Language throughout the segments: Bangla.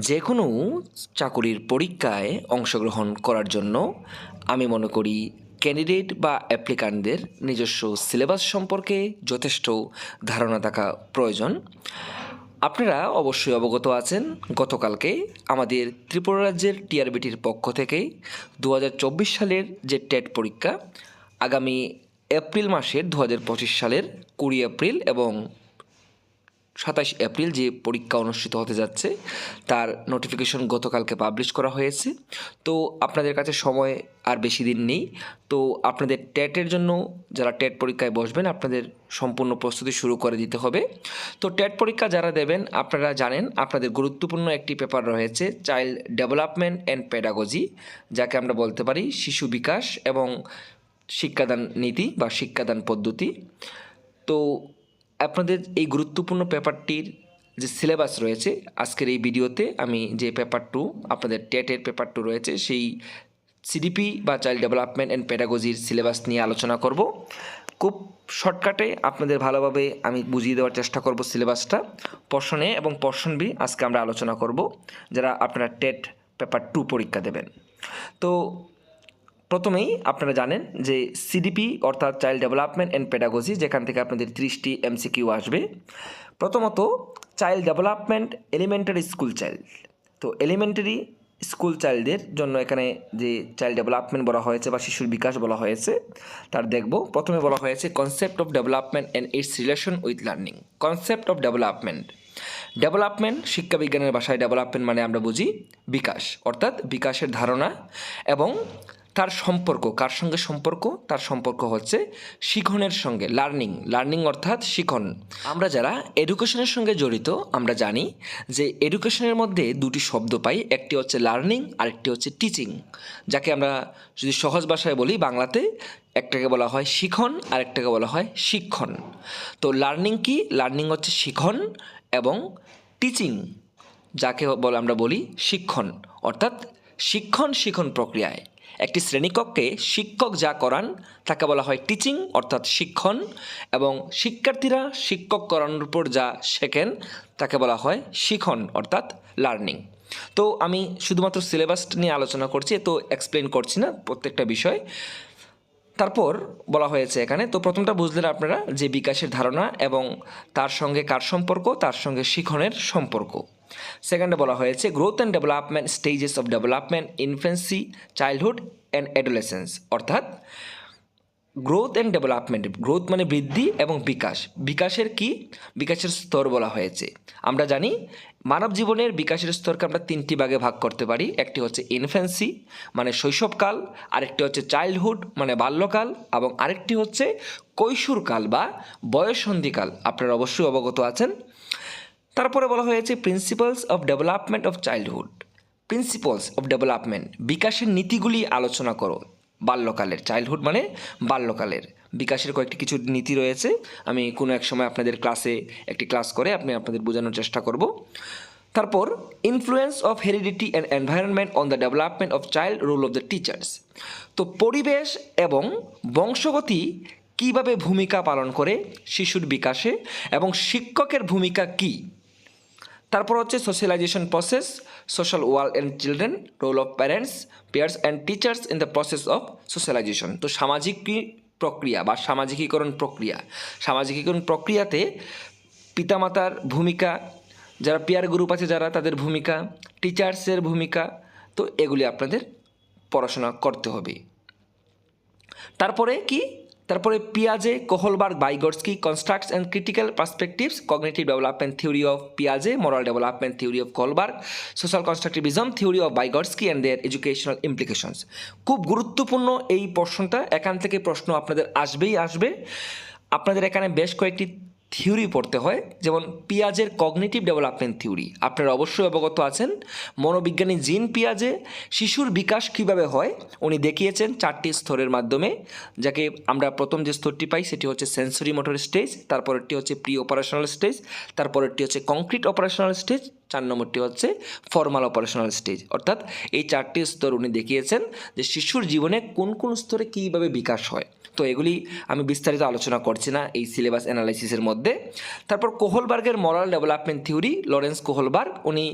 যে কোনো চাকুরির পরীক্ষায় অংশগ্রহণ করার জন্য আমি মনে করি ক্যান্ডিডেট বা অ্যাপ্লিকান্টদের নিজস্ব সিলেবাস সম্পর্কে যথেষ্ট ধারণা থাকা প্রয়োজন। আপনারা অবশ্যই অবগত আছেন, গতকালকে আমাদের ত্রিপুরা রাজ্যের টিআরবিটির পক্ষ থেকে দু হাজার চব্বিশ সালের যে টেট পরীক্ষা, আগামী এপ্রিল মাসের দু হাজার পঁচিশ সালের কুড়ি এপ্রিল এবং সাতাশ এপ্রিল যে পরীক্ষা অনুষ্ঠিত হতে যাচ্ছে, তার নোটিফিকেশন গতকালকে পাবলিশ করা হয়েছে। তো আপনাদের কাছে সময় আর বেশি দিন নেই। তো আপনাদের টেটের জন্য যারা টেট পরীক্ষায় বসবেন, আপনাদের সম্পূর্ণ প্রস্তুতি শুরু করে দিতে হবে। তো টেট পরীক্ষা যারা দেবেন, আপনারা জানেন, আপনাদের গুরুত্বপূর্ণ একটি পেপার রয়েছে চাইল্ড ডেভেলপমেন্ট অ্যান্ড প্যাডাগজি যাকে আমরা বলতে পারি শিশু বিকাশ এবং শিক্ষাদান নীতি বা শিক্ষাদান পদ্ধতি। তো আপনাদের এই গুরুত্বপূর্ণ পেপারটির যে সিলেবাস রয়েছে, আজকের এই ভিডিওতে আমি যে পেপার টু, আপনাদের টেটের পেপার টু রয়েছে, সেই সিডিপি বা চাইল্ড ডেভেলপমেন্ট অ্যান্ড প্যাডাগজির সিলেবাস নিয়ে আলোচনা করব। খুব শর্টকাটে আপনাদের ভালোভাবে আমি বুঝিয়ে দেওয়ার চেষ্টা করব সিলেবাসটা। পর্ষণ এ এবং পর্ষণ বি আজকে আমরা আলোচনা করব, যারা আপনারা টেট পেপার টু পরীক্ষা দেবেন। তো প্রথমেই আপনারা জানেন যে সিডিপি অর্থাৎ চাইল্ড ডেভেলপমেন্ট অ্যান্ড পেডাগজি যেখান থেকে আপনাদের ত্রিশটি এমসিকিউ আসবে। প্রথমত child development elementary school child তো এলিমেন্টারি স্কুল চাইল্ডদের জন্য এখানে যে চাইল্ড ডেভেলপমেন্ট বলা হয়েছে বা শিশুর বিকাশ বলা হয়েছে, তার দেখব। প্রথমে বলা হয়েছে concept of development and its relation with learning concept of development development শিক্ষাবিজ্ঞানের ভাষায় ডেভেলপমেন্ট মানে আমরা বুঝি বিকাশ, অর্থাৎ বিকাশের ধারণা এবং তার সম্পর্ক, কার সঙ্গে সম্পর্ক? তার সম্পর্ক হচ্ছে শিখনের সঙ্গে লার্নিং লার্নিং অর্থাৎ শিখন। আমরা যারা এডুকেশনের সঙ্গে জড়িত, আমরা জানি যে এডুকেশনের মধ্যে দুটি শব্দ পাই, একটি হচ্ছে লার্নিং আরেকটি হচ্ছে টিচিং যাকে আমরা যদি সহজ ভাষায় বলি, বাংলাতে একটাকে বলা হয় শিখন আর একটাকে বলা হয় শিক্ষণ। তো লার্নিং কি? লার্নিং হচ্ছে শিখন এবং টিচিং যাকে বলে আমরা বলি শিক্ষণ। অর্থাৎ শিক্ষণ, শিখন প্রক্রিয়ায়। একটি শ্রেণীকক্ষে শিক্ষক যা করান, তাকে বলা হয় টিচিং অর্থাৎ শিক্ষণ, এবং শিক্ষার্থীরা শিক্ষক করানোর উপর যা শেখেন, তাকে বলা হয় শিখন, অর্থাৎ লার্নিং তো আমি শুধুমাত্র সিলেবাস নিয়ে আলোচনা করছি তো এক্সপ্লেন করছি না প্রত্যেকটা বিষয়। তারপর বলা হয়েছে এখানে, তো প্রথমটা বুঝলেন আপনারা যে বিকাশের ধারণা এবং তার সঙ্গে কার সম্পর্ক, তার সঙ্গে শিখনের সম্পর্ক। সেকেন্ডে বলা হয়েছে growth and development stages of development infancy childhood and adolescence অর্থাৎ গ্রোথ অ্যান্ড ডেভেলপমেন্ট গ্রোথ মানে বৃদ্ধি এবং বিকাশ। বিকাশের কি? বিকাশের স্তর বলা হয়েছে। আমরা জানি মানব জীবনের বিকাশের স্তরকে আমরা তিনটি ভাগে ভাগ করতে পারি। একটি হচ্ছে ইনফ্যান্সি মানে শৈশবকাল, আরেকটি হচ্ছে চাইল্ডহুড মানে বাল্যকাল, এবং আরেকটি হচ্ছে কৈশোরকাল বা বয়সন্ধিকাল। আপনারা অবশ্যই অবগত আছেন। তারপরে বলা হয়েছে principles of development of childhood principles of development বিকাশের নীতিগুলি আলোচনা করো। বাল্যকালের চাইল্ডহুড মানে বাল্যকালের। বিকাশের কয়েকটি কিছু নীতি রয়েছে। আমি কোনো এক সময় আপনাদের ক্লাসে একটি ক্লাস করে আপনি আপনাদের বোঝানোর চেষ্টা করব। তারপর influence of heredity and environment on the development of child role of the teachers তো পরিবেশ এবং বংশগতি কীভাবে ভূমিকা পালন করে শিশুর বিকাশে এবং শিক্ষকের ভূমিকা কী? তারপর হচ্ছে socialisation process social world and children role of parents peers and teachers in the process of socialisation তো সামাজিক প্রক্রিয়া বা সামাজিকীকরণ প্রক্রিয়া। সামাজিকীকরণ প্রক্রিয়াতে পিতামাতার ভূমিকা, যারা পিয়ার গ্রুপ আছে যারা তাদের ভূমিকা টিচার্সের ভূমিকা, তো এগুলি আপনাদের পড়াশোনা করতে হবে। তারপরে কি? তারপরে পিয়াজে Kohlberg বাইগর্সকি কনস্ট্রাক্টস and critical perspectives cognitive development theory of পিয়াজে moral development theory of Kohlberg social constructivism theory of বাইগর্সকি and there educational implications খুব গুরুত্বপূর্ণ এই প্রশ্নটা এখান থেকে প্রশ্ন আপনাদের আসবেই আসবে। আপনাদের এখানে বেশ কয়েকটি থিওরি পড়তে হয়, যেমন পিয়াজের কগনেটিভ ডেভেলপমেন্ট থিওরি। আপনারা অবশ্যই অবগত আছেন। মনোবিজ্ঞানী জিন পিয়াজে শিশুর বিকাশ কীভাবে হয়, উনি দেখিয়েছেন চারটি স্তরের মাধ্যমে, যাকে আমরা প্রথম যে স্তরটি পাই সেটি হচ্ছে সেন্সরি মোটর স্টেজ তারপরেরটি হচ্ছে প্রি অপারেশনাল স্টেজ তারপরেরটি হচ্ছে কংক্রিট অপারেশনাল স্টেজ চার নম্বরটি হচ্ছে ফর্মাল অপারেশনাল স্টেজ অর্থাৎ এই চারটি স্তর উনি দেখিয়েছেন যে শিশুর জীবনে কোন কোন স্তরে কীভাবে বিকাশ হয়। তো এগুলি আমি বিস্তারিত আলোচনা করছি না এই সিলেবাস অ্যানালাইসিসের মধ্যে। তারপর কোহলবার্গের moral development theory Lawrence Kohlberg, উনি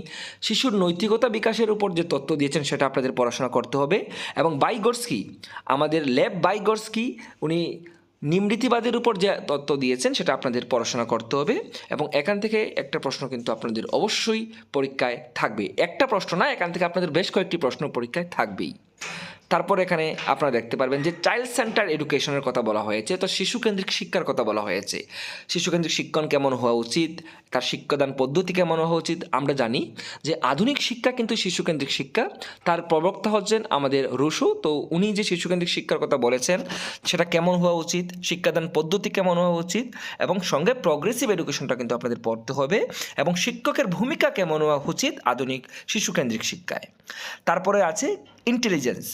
শিশুর নৈতিকতা বিকাশের উপর যে তত্ত্ব দিয়েছেন সেটা আপনাদের পড়াশোনা করতে হবে। এবং বাইগর্সকি, আমাদের ল্যাব বাইগর্সকি, উনি নিমৃতিবাদের উপর যে তত্ত্ব দিয়েছেন সেটা আপনাদের পড়াশোনা করতে হবে। এবং এখান থেকে একটা প্রশ্ন কিন্তু আপনাদের অবশ্যই পরীক্ষায় থাকবে একটা প্রশ্ন না, এখান থেকে আপনাদের বেশ কয়েকটি প্রশ্ন পরীক্ষায় থাকবেই। তারপর এখানে আপনারা দেখতে পারবেন যে চাইল্ড সেন্টার এডুকেশনের কথা বলা হয়েছে। তো শিশুকেন্দ্রিক শিক্ষার কথা বলা হয়েছে। শিশুকেন্দ্রিক শিক্ষণ কেমন হওয়া উচিত? তার শিক্ষাদান পদ্ধতি কেমন হওয়া উচিত? আমরা জানি যে আধুনিক শিক্ষা কিন্তু শিশুকেন্দ্রিক শিক্ষা। তার প্রবক্তা হচ্ছেন আমাদের রুশো। তো উনি যে শিশুকেন্দ্রিক শিক্ষার কথা বলেছেন, সেটা কেমন হওয়া উচিত? শিক্ষাদান পদ্ধতি কেমন হওয়া উচিত? এবং সঙ্গে প্রগ্রেসিভ এডুকেশনটা কিন্তু আপনাদের পড়তে হবে। এবং শিক্ষকের ভূমিকা কেমন হওয়া উচিত আধুনিক শিশুকেন্দ্রিক শিক্ষায়? তারপরে আছে ইন্টেলিজেন্স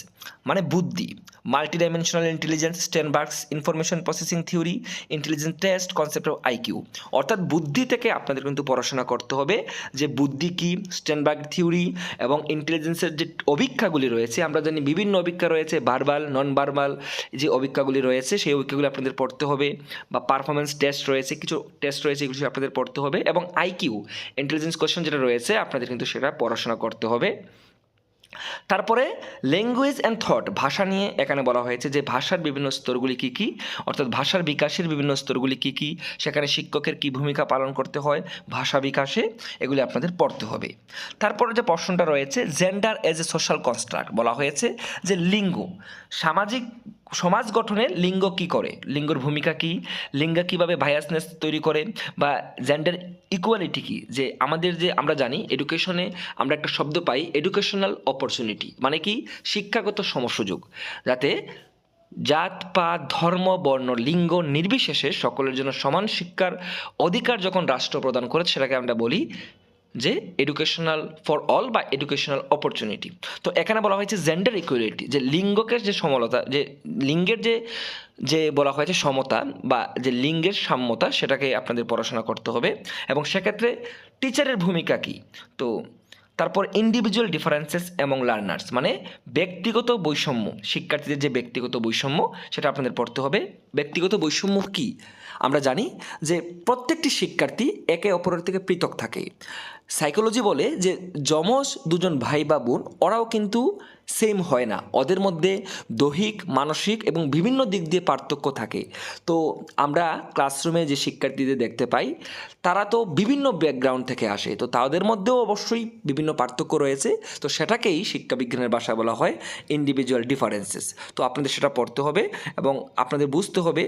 মানে বুদ্ধি multi dimensional intelligence Sternberg's information processing theory intelligence test concept of IQ অর্থাৎ বুদ্ধি থেকে আপনাদের কিন্তু পড়াশোনা করতে হবে যে বুদ্ধি কি স্টেনবার্গ থিওরি এবং ইন্টেলিজেন্সের যে অভিক্ষাগুলি রয়েছে, আমরা জানি বিভিন্ন অভিক্ষা রয়েছে বারবাল নন বারবাল যে অভিক্ষাগুলি রয়েছে, সেই অভিক্ষাগুলি আপনাদের পড়তে হবে বা পারফরমেন্স টেস্ট রয়েছে, কিছু টেস্ট রয়েছে, এগুলি আপনাদের পড়তে হবে এবং আইকিউ ইন্টেলিজেন্স কোয়েশ্চেন যেটা রয়েছে, আপনাদের কিন্তু সেটা পড়াশোনা করতে হবে। তারপরে ল্যাঙ্গুয়েজ অ্যান্ড থট ভাষা নিয়ে এখানে বলা হয়েছে যে ভাষার বিভিন্ন স্তরগুলি কী কী? অর্থাৎ ভাষার বিকাশের বিভিন্ন স্তরগুলি কী কী? সেখানে শিক্ষকের কী ভূমিকা পালন করতে হয়? ভাষা বিকাশে এগুলি আপনাদের পড়তে হবে। তারপরে যে প্রশ্নটা রয়েছে gender as a social construct বলা হয়েছে যে লিঙ্গ, সামাজিক সমাজ গঠনে লিঙ্গ কি করে? লিঙ্গর ভূমিকা কি? লিঙ্গ কীভাবে ভায়াসনেস তৈরি করে? বা জেন্ডার ইকুয়ালিটি কি? যে আমাদের যে আমরা জানি এডুকেশনে আমরা একটা শব্দ পাই এডুকেশনাল অপরচুনিটি মানে কি? শিক্ষাগত সমসুযোগ। যাতে জাত, পাত, ধর্ম, বর্ণ, লিঙ্গ নির্বিশেষে সকলের জন্য সমান শিক্ষার অধিকার যখন রাষ্ট্র প্রদান করে, সেটাকে আমরা বলি যে এডুকেশনাল ফর অল বা এডুকেশনাল অপরচুনিটি তো এখানে বলা হয়েছে জেন্ডার ইকুয়ালিটি যে লিঙ্গকে যে সমলতা, যে লিঙ্গের যে যে বলা হয়েছে সমতা বা যে লিঙ্গের সাম্যতা সেটাকে আপনাদের পড়াশোনা করতে হবে এবং সেক্ষেত্রে টিচারের ভূমিকা কী? তো তারপর ইন্ডিভিজুয়াল ডিফারেন্সেস এবং লার্নার্স মানে ব্যক্তিগত বৈষম্য, শিক্ষার্থীদের যে ব্যক্তিগত বৈষম্য সেটা আপনাদের পড়তে হবে। ব্যক্তিগত বৈষম্য কি? আমরা জানি যে প্রত্যেকটি শিক্ষার্থী একে অপরের থেকে পৃথক থাকে। সাইকোলজি বলে যে যমজ দুজন ভাই বা বোন, ওরাও কিন্তু সেম হয় না। ওদের মধ্যে দৈহিক, মানসিক এবং বিভিন্ন দিক দিয়ে পার্থক্য থাকে। তো আমরা ক্লাসরুমে যে শিক্ষার্থীদের দেখতে পাই, তারা তো বিভিন্ন ব্যাকগ্রাউন্ড থেকে আসে। তো তাদের মধ্যেও অবশ্যই বিভিন্ন পার্থক্য রয়েছে। তো সেটাকেই শিক্ষাবিজ্ঞানের ভাষায় বলা হয় ইন্ডিভিজুয়াল ডিফারেন্সেস তো আপনাদের সেটা পড়তে হবে এবং আপনাদের বুঝতে হবে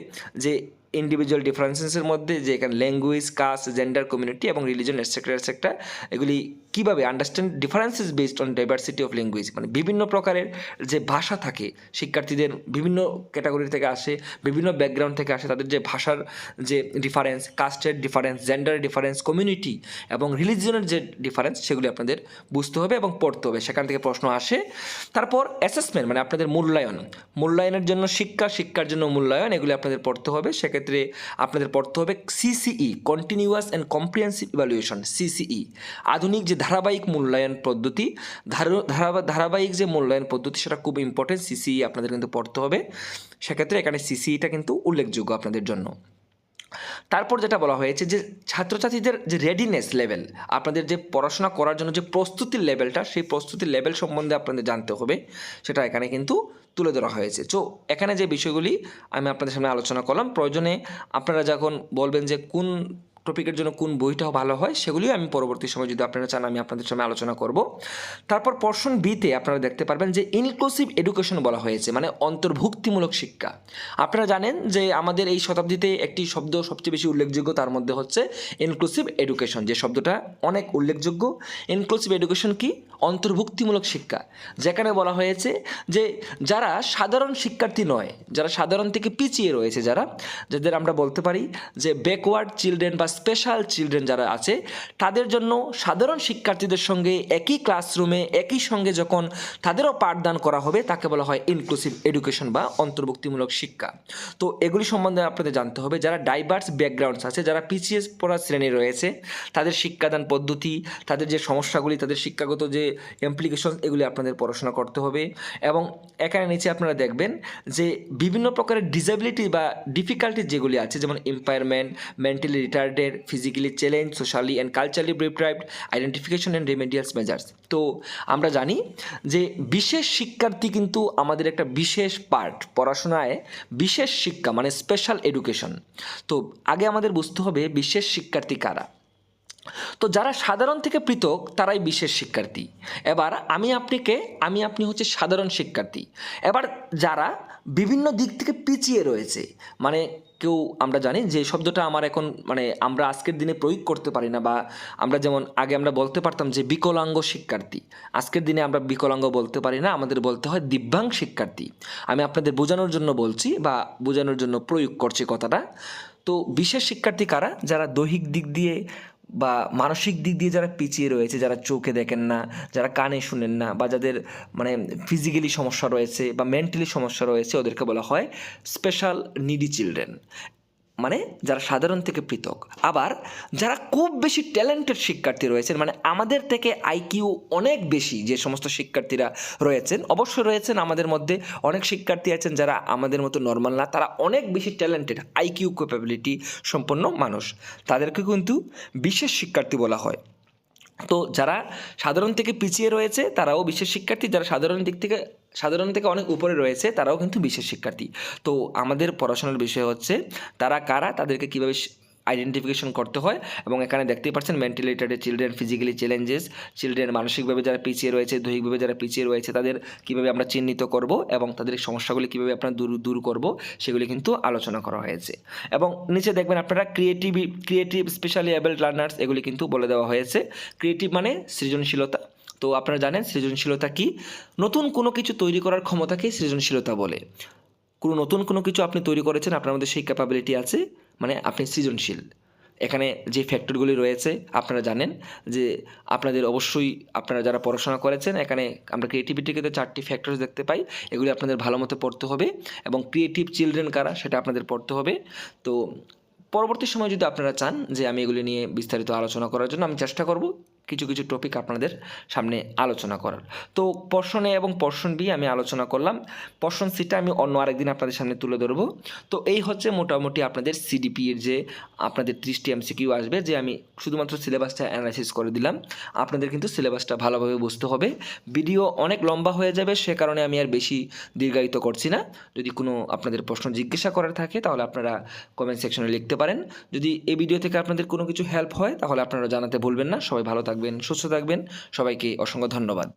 যে ইন্ডিভিজুয়াল ডিফারেন্সেসের মধ্যে যে এখানে ল্যাঙ্গুয়েজ কাস্ট জেন্ডার কমিউনিটি এবং রিলিজন এটসেট্রা এটসেট্রা এগুলি কীভাবে understand differences based on diversity of language মানে বিভিন্ন প্রকারের যে ভাষা থাকে, শিক্ষার্থীদের বিভিন্ন ক্যাটাগরি থেকে আসে, বিভিন্ন ব্যাকগ্রাউন্ড থেকে আসে, তাদের যে ভাষার যে ডিফারেন্স কাস্টের ডিফারেন্স জেন্ডার ডিফারেন্স কমিউনিটি এবং রিলিজনের যে ডিফারেন্স সেগুলি আপনাদের বুঝতে হবে এবং পড়তে হবে। সেখান থেকে প্রশ্ন আসে। তারপর অ্যাসেসমেন্ট মানে আপনাদের মূল্যায়ন। মূল্যায়নের জন্য শিক্ষা, শিক্ষার জন্য মূল্যায়ন, এগুলি আপনাদের পড়তে হবে। সেক্ষেত্রে আপনাদের পড়তে হবে CCE continuous and comprehensive evaluation CCE আধুনিক যে ধারাবাহিক মূল্যায়ন পদ্ধতি, ধারা- ধারাবাহিক যে মূল্যায়ন পদ্ধতি, সেটা খুব ইম্পর্টেন্ট সিসিই আপনাদের কিন্তু পড়তে হবে। সেক্ষেত্রে এখানে সিসিইটা কিন্তু উল্লেখযোগ্য আপনাদের জন্য। তারপর যেটা বলা হয়েছে যে ছাত্রছাত্রীদের যে রেডিনেস লেভেল আপনাদের যে পড়াশোনা করার জন্য যে প্রস্তুতির লেভেলটা সেই প্রস্তুতির লেভেল সম্বন্ধে আপনাদের জানতে হবে। সেটা এখানে কিন্তু তুলে ধরা হয়েছে। তো এখানে যে বিষয়গুলি আমি আপনাদের সামনে আলোচনা করলাম, প্রয়োজনে আপনারা যখন বলবেন যে কোন টপিকের জন্য কোন বইটা ভালো হয়, সেগুলিও আমি পরবর্তী সময় যদি আপনারা চান, আমি আপনাদের সামনে আলোচনা করব। তারপর পর্ষণ বিতে আপনারা দেখতে পারবেন যে ইনক্লুসিভ এডুকেশন বলা হয়েছে মানে অন্তর্ভুক্তিমূলক শিক্ষা। আপনারা জানেন যে আমাদের এই শতাব্দীতে একটি শব্দ সবচেয়ে বেশি উল্লেখযোগ্য তার মধ্যে হচ্ছে ইনক্লুসিভ এডুকেশন যে শব্দটা অনেক উল্লেখযোগ্য। ইনক্লুসিভ এডুকেশন কি? অন্তর্ভুক্তিমূলক শিক্ষা, যেখানে বলা হয়েছে যে যারা সাধারণ শিক্ষার্থী নয়, যারা সাধারণ থেকে পিছিয়ে রয়েছে যারা, যাদের আমরা বলতে পারি যে ব্যাকওয়ার্ড চিলড্রেন বা স্পেশাল চিলড্রেন যারা আছে, তাদের জন্য সাধারণ শিক্ষার্থীদের সঙ্গে একই ক্লাসরুমে একই সঙ্গে যখন তাদেরও পাঠদান করা হবে, তাকে বলা হয় ইনক্লুসিভ এডুকেশন বা অন্তর্ভুক্তিমূলক শিক্ষা। তো এগুলি সম্বন্ধে আপনাদের জানতে হবে, যারা ডাইভার্স ব্যাকগ্রাউন্ডস আছে, যারা পিছিয়ে পড়া শ্রেণি রয়েছে, তাদের শিক্ষাদান পদ্ধতি, তাদের যে সমস্যাগুলি, তাদের শিক্ষাগত যে ইমপ্লিকেশন এগুলি আপনাদের পড়াশোনা করতে হবে। এবং এখানে নিচে আপনারা দেখবেন যে বিভিন্ন প্রকারের ডিসেবিলিটি বা ডিফিকাল্টি যেগুলি আছে, যেমন impairment mentally retarded physically challenge socially and culturally deprived identification and remedials measures তো আমরা জানি যে বিশেষ শিক্ষার্থী কিন্তু আমাদের একটা বিশেষ পার্ট পড়াশোনায় বিশেষ শিক্ষা মানে স্পেশাল এডুকেশন তো আগে আমাদের বুঝতে হবে বিশেষ শিক্ষার্থী কারা। তো যারা সাধারণ থেকে পৃথক, তারাই বিশেষ শিক্ষার্থী। এবার আমি আপনাকে, আমি আপনি হচ্ছে সাধারণ শিক্ষার্থী। এবার যারা বিভিন্ন দিক থেকে পিছিয়ে রয়েছে মানে কেউ আমরা জানি যে শব্দটা আমার এখন মানে আমরা আজকের দিনে প্রয়োগ করতে পারি না বা আমরা যেমন আগে আমরা বলতে পারতাম যে বিকলাঙ্গ শিক্ষার্থী। আজকের দিনে আমরা বিকলাঙ্গ বলতে পারি না, আমাদের বলতে হয় দিব্যাং শিক্ষার্থী। আমি আপনাদের বোঝানোর জন্য বলছি বা বোঝানোর জন্য প্রয়োগ করছি কথাটা। তো বিশেষ শিক্ষার্থী কারা? যারা দৈহিক দিক দিয়ে বা মানসিক দিক দিয়ে যারা পিছিয়ে রয়েছে, যারা চোখে দেখেন না, যারা কানে শুনেন না, বা যাদের মানে ফিজিক্যালি সমস্যা রয়েছে বা মেন্টালি সমস্যা রয়েছে, ওদেরকে বলা হয় স্পেশাল নিডি চিলড্রেন মানে যারা সাধারণ থেকে পৃথক। আবার যারা খুব বেশি ট্যালেন্টেড শিক্ষার্থী রয়েছেন মানে আমাদের থেকে আইকিউ অনেক বেশি যে সমস্ত শিক্ষার্থীরা রয়েছেন অবশ্য রয়েছেন আমাদের মধ্যে অনেক শিক্ষার্থী আছেন যারা আমাদের মতো নর্মাল না, তারা অনেক বেশি ট্যালেন্টেড আইকিউ ক্যাপাবিলিটি সম্পন্ন মানুষ। তাদেরকে কিন্তু বিশেষ শিক্ষার্থী বলা হয়। তো যারা সাধারণ থেকে পিছিয়ে রয়েছে, তারাও বিশেষ শিক্ষার্থী। যারা সাধারণ দিক থেকে, সাধারণ থেকে অনেক উপরে রয়েছে, তারাও কিন্তু বিশেষ শিক্ষার্থী। তো আমাদের পড়াশোনার বিষয় হচ্ছে, তারা কারা, তাদেরকে কীভাবে আইডেন্টিফিকেশন করতে হয় এবং এখানে দেখতেই পাচ্ছেন mentally children physically challenges children মানসিকভাবে যারা পিছিয়ে রয়েছে, দৈহিকভাবে যারা পিছিয়ে রয়েছে, তাদের কীভাবে আমরা চিহ্নিত করব এবং তাদের সমস্যাগুলি কীভাবে আপনারা দূর দূর করব, সেগুলি কিন্তু আলোচনা করা হয়েছে। এবং নিচে দেখবেন আপনারা creative creative specially able learners এগুলি কিন্তু বলে দেওয়া হয়েছে। ক্রিয়েটিভ মানে সৃজনশীলতা। তো আপনারা জানেন সৃজনশীলতা কি? নতুন কোনো কিছু তৈরি করার ক্ষমতাকেই সৃজনশীলতা বলে। কোনো নতুন কোনো কিছু আপনি তৈরি করেছেন, আপনার মধ্যে সেই ক্যাপাবিলিটি আছে। মানে আপনি সৃজনশীল। এখানে যে ফ্যাক্টরগুলি রয়েছে, আপনারা জানেন যে আপনাদের অবশ্যই আপনারা যারা পড়াশোনা করেছেন, এখানে আমরা ক্রিয়েটিভিটিকে চারটি ফ্যাক্টরস দেখতে পাই। এগুলি আপনাদের ভালো মতো পড়তে হবে এবং ক্রিয়েটিভ চিলড্রেন কারা সেটা আপনাদের পড়তে হবে। তো পরবর্তী সময় যদি আপনারা চান যে আমি এগুলি নিয়ে বিস্তারিত আলোচনা করার জন্য, আমি চেষ্টা করব কিছু কিছু টপিক আপনাদের সামনে আলোচনা করার। তো পর্ষণ এ এবং পর্ষণ বি আমি আলোচনা করলাম। পর্ষণ সিটা আমি অন্য আরেকদিন আপনাদের সামনে তুলে ধরবো। তো এই হচ্ছে মোটামুটি আপনাদের সিডিপি এর যে আপনাদের ত্রিশটি এমসিকিউ আসবে, যে আমি শুধুমাত্র সিলেবাসটা অ্যানালাইসিস করে দিলাম। আপনাদের কিন্তু সিলেবাসটা ভালোভাবে বুঝতে হবে। ভিডিও অনেক লম্বা হয়ে যাবে, সে কারণে আমি আর বেশি দীর্ঘায়িত করছি না। যদি কোনো আপনাদের প্রশ্ন জিজ্ঞাসা করার থাকে, তাহলে আপনারা কমেন্ট সেকশনে লিখতে পারেন। যদি এই ভিডিও থেকে আপনাদের কোনো কিছু হেল্প হয়, তাহলে আপনারা জানাতে ভুলবেন না। সবাই ভালো থাকবেন সুস্থ থাকবেন। সবাইকে অসংখ্য ধন্যবাদ।